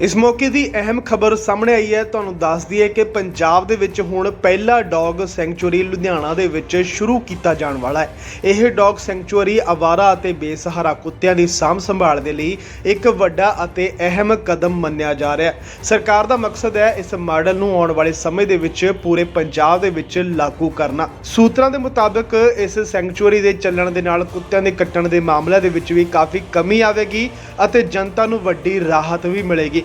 ਇਸ ਮੌਕੇ ਦੀ ਅਹਿਮ ਖਬਰ ਸਾਹਮਣੇ ਆਈ ਹੈ। ਤੁਹਾਨੂੰ ਦੱਸ ਦਈਏ ਕਿ ਪੰਜਾਬ ਦੇ ਵਿੱਚ ਹੁਣ ਪਹਿਲਾ ਡੌਗ ਸੈਂਚੁਰੀ ਲੁਧਿਆਣਾ ਦੇ ਵਿੱਚ ਸ਼ੁਰੂ ਕੀਤਾ ਜਾਣ ਵਾਲਾ ਹੈ। ਇਹ ਡੌਗ ਸੈਂਚੁਰੀ ਆਵਾਰਾ ਅਤੇ ਬੇਸਹਾਰਾ ਕੁੱਤਿਆਂ ਦੀ ਸਾਂਭ ਸੰਭਾਲ ਦੇ ਲਈ ਇੱਕ ਵੱਡਾ ਅਤੇ ਅਹਿਮ ਕਦਮ ਮੰਨਿਆ ਜਾ ਰਿਹਾ ਹੈ। ਸਰਕਾਰ ਦਾ ਮਕਸਦ ਹੈ ਇਸ ਮਾਡਲ ਨੂੰ ਆਉਣ ਵਾਲੇ ਸਮੇਂ ਦੇ ਵਿੱਚ ਪੂਰੇ ਪੰਜਾਬ ਦੇ ਵਿੱਚ ਲਾਗੂ ਕਰਨਾ। ਸੂਤਰਾਂ ਦੇ ਮੁਤਾਬਕ ਇਸ ਸੈਂਚੁਰੀ ਦੇ ਚੱਲਣ ਦੇ ਨਾਲ ਕੁੱਤਿਆਂ ਦੇ ਕੱਟਣ ਦੇ ਮਾਮਲਿਆਂ ਦੇ ਵਿੱਚ ਵੀ ਕਾਫੀ ਕਮੀ ਆਵੇਗੀ ਅਤੇ ਜਨਤਾ ਨੂੰ ਵੱਡੀ ਰਾਹਤ ਵੀ ਮਿਲੇਗੀ।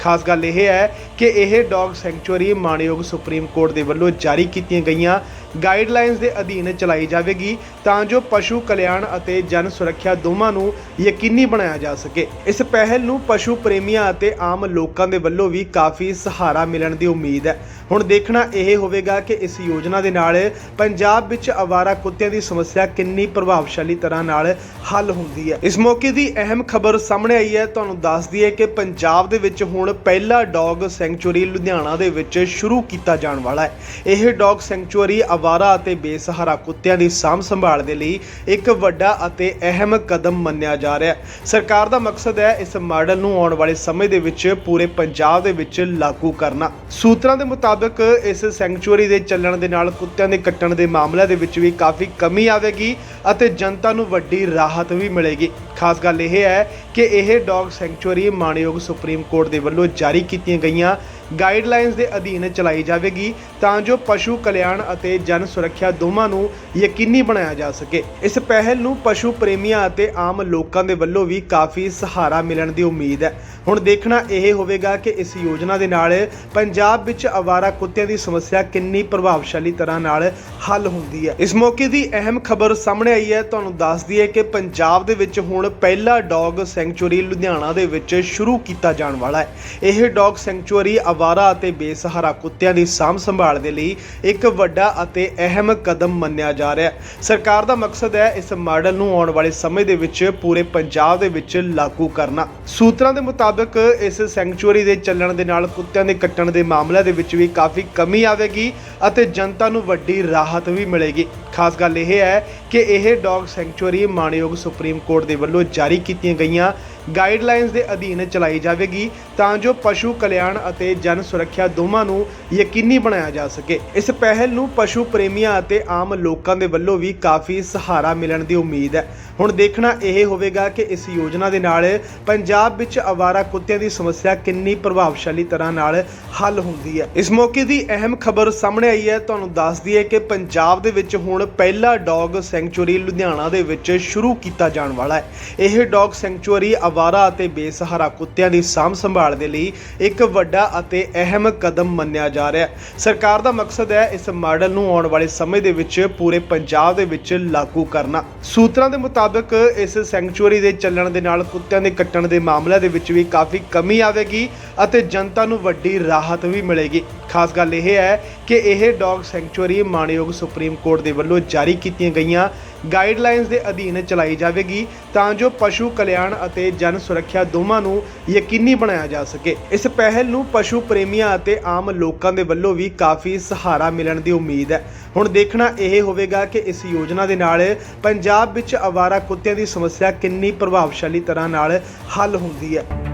ਖਾਸ ਗੱਲ ਇਹ ਹੈ ਕਿ ਇਹ ਡੌਗ ਸੈਂਚੁਰੀ ਮਾਣਯੋਗ ਸੁਪਰੀਮ ਕੋਰਟ ਦੇ ਵੱਲੋਂ ਜਾਰੀ ਕੀਤੀਆਂ ਗਈਆਂ ਗਾਈਡਲਾਈਨਸ ਦੇ ਅਧੀਨ ਚਲਾਈ ਜਾਵੇਗੀ ਤਾਂ ਜੋ ਪਸ਼ੂ ਕਲਿਆਣ ਅਤੇ ਜਨ ਸੁਰੱਖਿਆ ਦੋਵਾਂ ਨੂੰ ਯਕੀਨੀ ਬਣਾਇਆ ਜਾ ਸਕੇ। ਇਸ ਪਹਿਲ ਨੂੰ ਪਸ਼ੂ ਪ੍ਰੇਮੀਆਂ ਅਤੇ ਆਮ ਲੋਕਾਂ ਦੇ ਵੱਲੋਂ ਵੀ ਕਾਫੀ ਸਹਾਰਾ ਮਿਲਣ ਦੀ ਉਮੀਦ ਹੈ। ਹੁਣ ਦੇਖਣਾ ਇਹ ਹੋਵੇਗਾ ਕਿ ਇਸ ਯੋਜਨਾ ਦੇ ਨਾਲ ਪੰਜਾਬ ਵਿੱਚ ਆਵਾਰਾ ਕੁੱਤਿਆਂ ਦੀ ਸਮੱਸਿਆ ਕਿੰਨੀ ਪ੍ਰਭਾਵਸ਼ਾਲੀ ਤਰ੍ਹਾਂ ਨਾਲ ਹੱਲ ਹੁੰਦੀ ਹੈ। ਇਸ ਮੌਕੇ ਦੀ ਅਹਿਮ ਖਬਰ ਸਾਹਮਣੇ ਆਈ ਹੈ। ਤੁਹਾਨੂੰ ਦੱਸ ਦਈਏ ਕਿ ਪੰਜਾਬ ਦੇ ਵਿੱਚ ਹੁਣ ਪਹਿਲਾ ਡੌਗ ਸੈਂਚੁਰੀ ਲੁਧਿਆਣਾ ਦੇ ਵਿੱਚ ਸ਼ੁਰੂ ਕੀਤਾ ਜਾਣ ਵਾਲਾ ਹੈ। ਇਹ ਡੌਗ ਸੈਂਚੁਰੀ ਆਵਾਰਾ ਅਤੇ ਬੇਸਹਾਰਾ ਕੁੱਤਿਆਂ ਦੀ ਸਾਂਭ ਸੰਭਾਲ ਦੇ ਲਈ ਇੱਕ ਵੱਡਾ ਅਤੇ ਅਹਿਮ ਕਦਮ ਮੰਨਿਆ ਜਾ ਰਿਹਾ ਹੈ। ਸਰਕਾਰ ਦਾ ਮਕਸਦ ਹੈ ਇਸ ਮਾਡਲ ਨੂੰ ਆਉਣ ਵਾਲੇ ਸਮੇਂ ਦੇ ਵਿੱਚ ਪੂਰੇ ਪੰਜਾਬ ਦੇ ਵਿੱਚ ਲਾਗੂ ਕਰਨਾ। ਸੂਤਰਾਂ ਦੇ ਮੁਤਾਬਕ ਇਸ ਸੈਂਚੁਰੀ ਦੇ ਚੱਲਣ ਦੇ ਨਾਲ ਕੁੱਤਿਆਂ ਦੇ ਕੱਟਣ ਦੇ ਮਾਮਲਿਆਂ ਦੇ ਵਿੱਚ ਵੀ ਕਾਫੀ ਕਮੀ ਆਵੇਗੀ ਅਤੇ ਜਨਤਾ ਨੂੰ ਵੱਡੀ ਰਾਹਤ ਵੀ ਮਿਲੇਗੀ। ਖਾਸ ਗੱਲ ਇਹ ਹੈ ਕਿ ਇਹ ਡੌਗ ਸੈਂਚੁਰੀ ਮਾਣਯੋਗ ਸੁਪਰੀਮ ਕੋਰਟ ਦੇ ਵੱਲੋਂ ਜਾਰੀ ਕੀਤੀਆਂ ਗਈਆਂ ਗਾਈਡਲਾਈਨਸ ਦੇ ਅਧੀਨ ਚਲਾਈ ਜਾਵੇਗੀ ਤਾਂ ਜੋ ਪਸ਼ੂ ਕਲਿਆਣ ਅਤੇ ਜਨ ਸੁਰੱਖਿਆ ਦੋਵਾਂ ਨੂੰ ਯਕੀਨੀ ਬਣਾਇਆ ਜਾ ਸਕੇ। ਇਸ ਪਹਿਲ ਨੂੰ ਪਸ਼ੂ ਪ੍ਰੇਮੀਆਂ ਅਤੇ ਆਮ ਲੋਕਾਂ ਦੇ ਵੱਲੋਂ ਵੀ ਕਾਫੀ ਸਹਾਰਾ ਮਿਲਣ ਦੀ ਉਮੀਦ ਹੈ। ਹੁਣ ਦੇਖਣਾ ਇਹ ਹੋਵੇਗਾ ਕਿ ਇਸ ਯੋਜਨਾ ਦੇ ਨਾਲ ਪੰਜਾਬ ਵਿੱਚ ਆਵਾਰਾ ਕੁੱਤਿਆਂ ਦੀ ਸਮੱਸਿਆ ਕਿੰਨੀ ਪ੍ਰਭਾਵਸ਼ਾਲੀ ਤਰ੍ਹਾਂ ਨਾਲ ਹੱਲ ਹੁੰਦੀ ਹੈ। ਇਸ ਮੌਕੇ ਦੀ ਅਹਿਮ ਖਬਰ ਸਾਹਮਣੇ ਆਈ ਹੈ। ਤੁਹਾਨੂੰ ਦੱਸ ਦਈਏ ਕਿ ਪੰਜਾਬ ਦੇ ਵਿੱਚ ਹੁਣ ਪਹਿਲਾ ਡੌਗ ਸੈਂਚੁਰੀ ਲੁਧਿਆਣਾ ਦੇ ਵਿੱਚ ਸ਼ੁਰੂ ਕੀਤਾ ਜਾਣ ਵਾਲਾ ਹੈ। ਇਹ ਡੌਗ ਸੈਂਚੁਰੀ ਆਵਾਰਾ ਅਤੇ ਬੇਸਹਾਰਾ ਕੁੱਤਿਆਂ ਦੀ ਸਾਂਭ ਸੰਭਾਲ ਦੇ ਲਈ ਇੱਕ ਵੱਡਾ ਅਤੇ ਅਹਿਮ ਕਦਮ ਮੰਨਿਆ ਜਾ ਰਿਹਾ ਹੈ। ਸਰਕਾਰ ਦਾ ਮਕਸਦ ਹੈ ਇਸ ਮਾਡਲ ਨੂੰ ਆਉਣ ਵਾਲੇ ਸਮੇਂ ਦੇ ਵਿੱਚ ਪੂਰੇ ਪੰਜਾਬ ਦੇ ਵਿੱਚ ਲਾਗੂ ਕਰਨਾ। ਸੂਤਰਾਂ ਦੇ ਮੁਤਾਬਕ ਇਸ ਸੈਂਚੁਰੀ ਦੇ ਚੱਲਣ ਦੇ ਨਾਲ ਕੁੱਤਿਆਂ ਦੇ ਕੱਟਣ ਦੇ ਮਾਮਲਿਆਂ ਦੇ ਵਿੱਚ ਵੀ ਕਾਫੀ ਕਮੀ ਆਵੇਗੀ ਅਤੇ ਜਨਤਾ ਨੂੰ ਵੱਡੀ ਰਾਹਤ ਵੀ ਮਿਲੇਗੀ। ਖਾਸ ਗੱਲ ਇਹ ਹੈ ਕਿ ਇਹ ਡੌਗ ਸੈਂਚੁਰੀ ਮਾਣਯੋਗ ਸੁਪਰੀਮ ਕੋਰਟ ਦੇ ਵੱਲੋਂ ਜਾਰੀ ਕੀਤੀਆਂ ਗਈਆਂ ਗਾਈਡਲਾਈਨਸ ਦੇ ਅਧੀਨ ਚਲਾਈ ਜਾਵੇਗੀ ਤਾਂ ਜੋ ਪਸ਼ੂ ਕਲਿਆਣ ਅਤੇ ਜਨ ਸੁਰੱਖਿਆ ਦੋਵਾਂ ਨੂੰ ਯਕੀਨੀ ਬਣਾਇਆ ਜਾ ਸਕੇ। ਇਸ ਪਹਿਲ ਨੂੰ ਪਸ਼ੂ ਪ੍ਰੇਮੀਆਂ ਅਤੇ ਆਮ ਲੋਕਾਂ ਦੇ ਵੱਲੋਂ ਵੀ ਕਾਫੀ ਸਹਾਰਾ ਮਿਲਣ ਦੀ ਉਮੀਦ ਹੈ। ਹੁਣ ਦੇਖਣਾ ਇਹ ਹੋਵੇਗਾ ਕਿ ਇਸ ਯੋਜਨਾ ਦੇ ਨਾਲ ਪੰਜਾਬ ਵਿੱਚ ਆਵਾਰਾ ਕੁੱਤਿਆਂ ਦੀ ਸਮੱਸਿਆ ਕਿੰਨੀ ਪ੍ਰਭਾਵਸ਼ਾਲੀ ਤਰ੍ਹਾਂ ਨਾਲ ਹੱਲ ਹੁੰਦੀ ਹੈ। ਇਸ ਮੌਕੇ ਦੀ ਅਹਿਮ ਖਬਰ ਸਾਹਮਣੇ ਆਈ ਹੈ। ਤੁਹਾਨੂੰ ਦੱਸ ਦਈਏ ਕਿ ਪੰਜਾਬ ਦੇ ਵਿੱਚ ਹੁਣ ਪਹਿਲਾ ਡੌਗ ਸੈਂਚੁਰੀ ਲੁਧਿਆਣਾ ਦੇ ਵਿੱਚ ਸ਼ੁਰੂ ਕੀਤਾ ਜਾਣ ਵਾਲਾ ਹੈ। ਇਹ ਡੌਗ ਸੈਂਚੁਰੀ ਆਵਾਰਾ ਅਤੇ ਬੇਸਹਾਰਾ ਕੁੱਤਿਆਂ ਦੀ ਸਾਂਭ ਸੰਭਾਲ ਦੇ ਲਈ ਇੱਕ ਵੱਡਾ ਅਤੇ ਅਹਿਮ ਕਦਮ ਮੰਨਿਆ ਜਾ ਰਿਹਾ ਹੈ। ਸਰਕਾਰ ਦਾ ਮਕਸਦ ਹੈ ਇਸ ਮਾਡਲ ਨੂੰ ਆਉਣ ਵਾਲੇ ਸਮੇਂ ਦੇ ਵਿੱਚ ਪੂਰੇ ਪੰਜਾਬ ਦੇ ਵਿੱਚ ਲਾਗੂ ਕਰਨਾ। ਸੂਤਰਾਂ ਦੇ ਮੁਤਾਬਕ ਇਸ ਸੈਂਚੁਰੀ ਦੇ ਚੱਲਣ ਦੇ ਨਾਲ ਕੁੱਤਿਆਂ ਦੇ ਕੱਟਣ ਦੇ ਮਾਮਲਿਆਂ ਦੇ ਵਿੱਚ ਵੀ ਕਾਫੀ ਕਮੀ ਆਵੇਗੀ ਅਤੇ ਜਨਤਾ ਨੂੰ ਵੱਡੀ ਰਾਹਤ ਵੀ ਮਿਲੇਗੀ। ਖਾਸ ਗੱਲ ਇਹ ਹੈ ਕਿ ਇਹ ਡੌਗ ਸੈਂਚੁਰੀ ਮਾਣਯੋਗ ਸੁਪਰੀਮ ਕੋਰਟ ਦੇ ਵੱਲੋਂ ਜਾਰੀ ਕੀਤੀਆਂ ਗਈਆਂ ਗਾਈਡਲਾਈਨਸ ਦੇ ਅਧੀਨ ਚਲਾਈ ਜਾਵੇਗੀ ਤਾਂ ਜੋ ਪਸ਼ੂ ਕਲਿਆਣ ਅਤੇ ਜਨ ਸੁਰੱਖਿਆ ਦੋਵਾਂ ਨੂੰ ਯਕੀਨੀ ਬਣਾਇਆ ਜਾ ਸਕੇ। ਇਸ ਪਹਿਲ ਨੂੰ ਪਸ਼ੂ ਪ੍ਰੇਮੀਆਂ ਅਤੇ ਆਮ ਲੋਕਾਂ ਦੇ ਵੱਲੋਂ ਵੀ ਕਾਫੀ ਸਹਾਰਾ ਮਿਲਣ ਦੀ ਉਮੀਦ ਹੈ। ਹੁਣ ਦੇਖਣਾ ਇਹ ਹੋਵੇਗਾ ਕਿ ਇਸ ਯੋਜਨਾ ਦੇ ਨਾਲ ਪੰਜਾਬ ਵਿੱਚ ਆਵਾਰਾ ਕੁੱਤਿਆਂ ਦੀ ਸਮੱਸਿਆ ਕਿੰਨੀ ਪ੍ਰਭਾਵਸ਼ਾਲੀ ਤਰ੍ਹਾਂ ਨਾਲ ਹੱਲ ਹੁੰਦੀ ਹੈ।